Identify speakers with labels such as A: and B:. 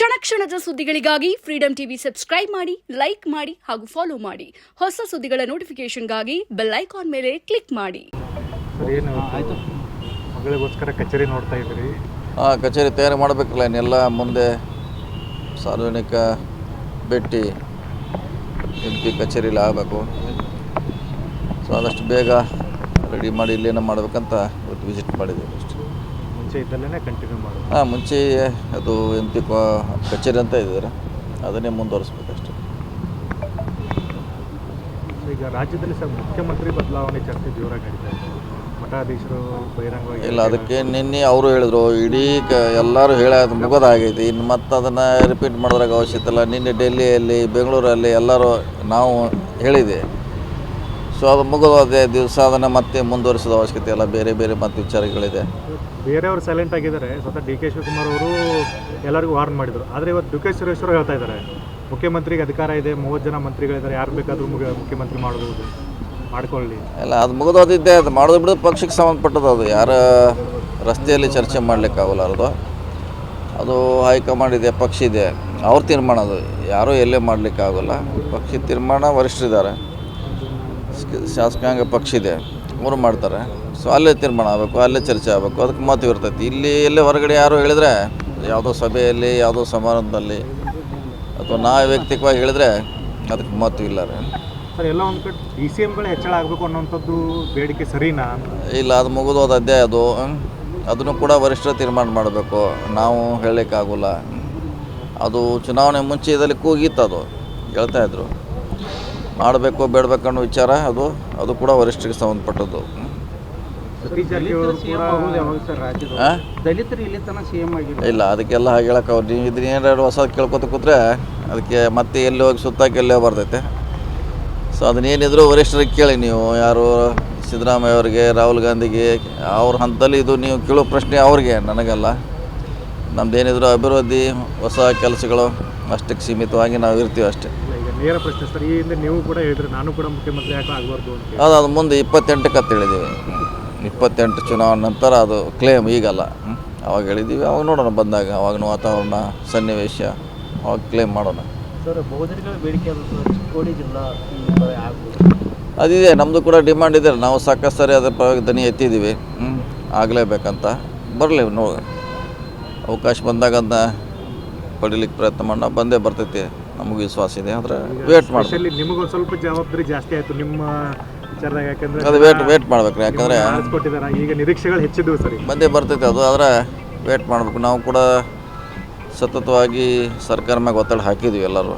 A: ಕ್ಷಣ ಕ್ಷಣದ ಸುದ್ದಿಗಳಿಗಾಗಿ ಫ್ರೀಡಂ ಟಿವಿ ಸಬ್ಸ್ಕ್ರೈಬ್ ಮಾಡಿ ಲೈಕ್ ಮಾಡಿ ಹಾಗೂ ಫಾಲೋ ಮಾಡಿ. ಹೊಸ ಸುದ್ದಿಗಳ ನೋಟಿಫಿಕೇಶನ್ಗಾಗಿ ಬೆಲ್ ಐಕಾನ್ ಮೇಲೆ ಕ್ಲಿಕ್ ಮಾಡಿ.
B: ಏನು ಆಯಿತು ಮಗಳಿಗೋಸ್ಕರ ಕಚೇರಿ ನೋಡ್ತಾ ಇದ್ದೀರಿ?
C: ಹಾಂ ಕಚೇರಿ ತಯಾರಿ ಮಾಡಬೇಕಲ್ಲ ಇನ್ನೆಲ್ಲ ಮುಂದೆ ಸಾರ್ವಜನಿಕ ಭೇಟಿ ಎಂ ಪಿ ಕಚೇರಿಲಿ ಆಗಬೇಕು. ಸೊ ಆದಷ್ಟು ಬೇಗ ರೆಡಿ ಮಾಡಿ ಇಲ್ಲೇನೋ ಮಾಡಬೇಕಂತ ಇವತ್ತು ವಿಸಿಟ್ ಮಾಡಿದ್ದೀವಿ
B: ಮುಂಚೆ ಇದ್ದಲ್ಲೇ ಕಂಟಿನ್ಯೂ ಮಾಡೋದು?
C: ಹಾಂ ಮುಂಚೆ ಅದು ಎಂ ಪಿ ಕಚೇರಿ ಅಂತ ಇದ್ದಾರೆ. ಅದನ್ನೇ ಮುಂದುವರಿಸ್ಬೇಕಷ್ಟೆ.
B: ಈಗ ರಾಜ್ಯದಲ್ಲಿ ಸರ್ ಮುಖ್ಯಮಂತ್ರಿ ಬದಲಾವಣೆ ಚರ್ಚೆ ಜೋರಾಗಿ ನಡೀತಾ ಇದೆ. ಮಠಾಧೀಶರು ಬಹಿರಂಗವಾಗಿ
C: ಇಲ್ಲ ಅದಕ್ಕೆ ನಿನ್ನೆ ಅವರು ಹೇಳಿದ್ರು ಇಡೀ ಕ ಎಲ್ಲರೂ ಹೇಳೋದು ಮುಗೋದಾಗೈತಿ ಇನ್ನು ಮತ್ತೆ ಅದನ್ನು ರಿಪೀಟ್ ಮಾಡೋದ್ರಾಗ ಅವಶ್ಯಕತೆ ಇಲ್ಲ. ನಿನ್ನೆ ಡೆಲ್ಲಿಯಲ್ಲಿ ಬೆಂಗಳೂರಲ್ಲಿ ಎಲ್ಲರೂ ನಾವು ಹೇಳಿದೆ. ಸೊ ಅದು ಮುಗಿದೋದೆ ದಿವಸ ಅದನ್ನು ಮತ್ತೆ ಮುಂದುವರಿಸೋದು ಅವಶ್ಯಕತೆ ಇಲ್ಲ. ಬೇರೆ ಬೇರೆ ಮತ್ತೆ ವಿಚಾರಗಳಿದೆ.
B: ಬೇರೆಯವರು ಸೈಲೆಂಟ್ ಆಗಿದ್ದಾರೆ. ಸ್ವತಃ ಡಿ ಕೆ ಶಿವಕುಮಾರ್ ಅವರು ಎಲ್ಲರಿಗೂ ವಾರ್ನ್ ಮಾಡಿದರು. ಆದರೆ ಇವತ್ತು ಡಿ ಕೆ ಸುರೇಶ್ವರು ಹೇಳ್ತಾ ಇದ್ದಾರೆ. ಮುಖ್ಯಮಂತ್ರಿಗೆ ಅಧಿಕಾರ ಇದೆ ಮೂವತ್ತು ಜನ ಮಂತ್ರಿಗಳಿದ್ದಾರೆ. ಯಾರು ಬೇಕಾದರೂ ಮುಖ್ಯ ಮುಖ್ಯಮಂತ್ರಿ ಮಾಡಬಹುದು ಮಾಡ್ಕೊಳ್ಳಿ.
C: ಇಲ್ಲ ಅದು ಮುಗಿದೋದಿದ್ದೆ ಅದು. ಮಾಡೋದು ಬಿಡೋದು ಪಕ್ಷಕ್ಕೆ ಸಂಬಂಧಪಟ್ಟದ್ದು ಅದು. ಯಾರ ರಸ್ತೆಯಲ್ಲಿ ಚರ್ಚೆ ಮಾಡಲಿಕ್ಕಾಗಲಾರದು ಅದು ಹೈಕಮಾಂಡ್ ಇದೆ ಪಕ್ಷ ಇದೆ. ಅವ್ರ ತೀರ್ಮಾನ ಅದು. ಯಾರೂ ಎಲ್ಲೇ ಮಾಡಲಿಕ್ಕಾಗಲ್ಲ. ಪಕ್ಷ ತೀರ್ಮಾನ ವರಿಷ್ಠರಿದ್ದಾರೆ. ಶಾಸಕಾಂಗ ಪಕ್ಷ ಇದೆ ಅವರು ಮಾಡ್ತಾರೆ. ಸೊ ಅಲ್ಲೇ ತೀರ್ಮಾನ ಆಗಬೇಕು ಅಲ್ಲೇ ಚರ್ಚೆ ಆಗಬೇಕು ಅದಕ್ಕೆ ಮಹತ್ವ ಇರ್ತೈತಿ. ಇಲ್ಲಿ ಎಲ್ಲೇ ಹೊರಗಡೆ ಯಾರು ಹೇಳಿದರೆ ಯಾವುದೋ ಸಭೆಯಲ್ಲಿ ಯಾವುದೋ ಸಮಾರಂಭದಲ್ಲಿ ಅಥವಾ ನಾವು ವೈಯಕ್ತಿಕವಾಗಿ ಹೇಳಿದ್ರೆ ಅದಕ್ಕೆ ಮಹತ್ವ ಇಲ್ಲ ರೀ.
B: ಸರ್ ಎಲ್ಲ ಒಂದು ಕಡೆ ಡಿ ಸಿ ಎಮ್ಗಳು ಹೆಚ್ಚಳ ಆಗಬೇಕು ಅನ್ನೋಂಥದ್ದು ಬೇಡಿಕೆ ಸರಿನಾ?
C: ಇಲ್ಲ ಅದು ಮುಗಿದೋದ ಅಧ್ಯಾಯ ಅದು. ಅದನ್ನು ಕೂಡ ವರಿಷ್ಠರು ತೀರ್ಮಾನ ಮಾಡಬೇಕು. ನಾವು ಹೇಳಲಿಕ್ಕಾಗೋಲ್ಲ. ಅದು ಚುನಾವಣೆ ಮುಂಚೆ ಇದರಲ್ಲಿ ಕೂಗಿತ್ತು ಅದು. ಹೇಳ್ತಾ ಇದ್ರು. ಮಾಡಬೇಕು ಬೇಡಬೇಕು ಅನ್ನೋ ವಿಚಾರ ಅದು ಅದು ಕೂಡ ವರಿಷ್ಠರಿಗೆ ಸಂಬಂಧಪಟ್ಟದ್ದು.
D: ಇಲ್ಲಿ
C: ಅದಕ್ಕೆಲ್ಲ ಹಾಗೆ ಹೇಳಕ್ಕೆ ಅವ್ರು ನೀವು ಇದನ್ನ ಏನಾರು ಹೊಸ ಕೇಳ್ಕೊತ ಕೂತ್ರೆ ಅದಕ್ಕೆ ಮತ್ತೆ ಎಲ್ಲಿ ಹೋಗಿ ಸುತ್ತಾಕಿ ಎಲ್ಲೇ ಬರ್ತೈತೆ. ಸೊ ಅದನ್ನೇನಿದ್ರು ವರಿಷ್ಠರಿಗೆ ಕೇಳಿ ನೀವು ಯಾರು ಸಿದ್ದರಾಮಯ್ಯ ಅವರಿಗೆ ರಾಹುಲ್ ಗಾಂಧಿಗೆ ಅವ್ರ ಹಂತದಲ್ಲಿ ಇದು ನೀವು ಕೇಳೋ ಪ್ರಶ್ನೆ ಅವ್ರಿಗೆ ನನಗಲ್ಲ. ನಮ್ದೇನಿದ್ರು ಅಭಿವೃದ್ಧಿ ಹೊಸ ಕೆಲಸಗಳು ಅಷ್ಟಕ್ಕೆ ಸೀಮಿತವಾಗಿ ನಾವು ಇರ್ತೀವಿ ಅಷ್ಟೇ.
B: ನೇರ ಪ್ರಶ್ನೆ ಸರ್ ಈ ಹಿಂದೆ ನೀವು ಕೂಡ ಹೇಳಿದ್ರೆ ನಾನು ಕೂಡ ಮುಖ್ಯಮಂತ್ರಿ ಯಾಕೆ ಆಗಬಾರ್ದು ಅಂತ.
C: ಅದು ಅದು ಮುಂದೆ ಇಪ್ಪತ್ತೆಂಟಕ್ಕೆ ಅಂತ ಹೇಳಿದ್ದೀವಿ. ಇಪ್ಪತ್ತೆಂಟು ಚುನಾವಣೆ ನಂತರ ಅದು ಕ್ಲೇಮ್ ಈಗಲ್ಲ. ಅವಾಗ ಹೇಳಿದ್ದೀವಿ ಅವಾಗ ನೋಡೋಣ ಬಂದಾಗ ಅವಾಗಿನ ವಾತಾವರಣ ಸನ್ನಿವೇಶ ಅವಾಗ ಕ್ಲೇಮ್ ಮಾಡೋಣ.
D: ಸರ್ ಬಹುಜನಗಳ ಬೇಡಿಕೆ ಚಿಕ್ಕೋಡಿ ಜಿಲ್ಲಾ ಆಗ್ಬೋದು.
C: ಅದಿದೆ ನಮ್ಮದು ಕೂಡ ಡಿಮ್ಯಾಂಡ್ ಇದೆ ನಾವು ಸಾಕಷ್ಟು ಸರಿ ಅದರ ಪರವಾಗಿ ದನಿ ಎತ್ತಿದ್ದೀವಿ. ಹ್ಞೂ ಆಗಲೇಬೇಕಂತ. ಬರಲಿ ನೋ ಅವಕಾಶ ಬಂದಾಗ ಅದನ್ನ ಪಡಿಲಿಕ್ಕೆ ಪ್ರಯತ್ನ ಮಾಡೋಣ ಬಂದೇ ಬರ್ತೈತಿ. ನಮಗೂ ವಿಶ್ವಾಸ ಇದೆ ಆದರೆ ವೇಟ್ ಮಾಡಿ
B: ಸ್ಪೆಷಲಿ ನಿಮಗೊಂದು ಸ್ವಲ್ಪ ಜವಾಬ್ದಾರಿ ಜಾಸ್ತಿ ಆಯಿತು ನಿಮ್ಮ ವಿಚಾರದಾಗ ಯಾಕಂದ್ರೆ
C: ಅದು ವೇಟ್ ವೇಟ್ ಮಾಡ್ಬೇಕು ಯಾಕಂದರೆ
B: ಆರಿಸ್ಕೊಟ್ಟಿದ್ದಾರೆ ಈಗ ನಿರೀಕ್ಷೆಗಳು ಹೆಚ್ಚಿದ್ವು ಸರಿ.
C: ಬಂದೇ ಬರ್ತೈತೆ ಅದು ಆದರೆ ವೇಟ್ ಮಾಡಬೇಕು. ನಾವು ಕೂಡ ಸತತವಾಗಿ ಸರ್ಕಾರ ಮ್ಯಾಗ ಒತ್ತಡ ಹಾಕಿದ್ವಿ ಎಲ್ಲರೂ.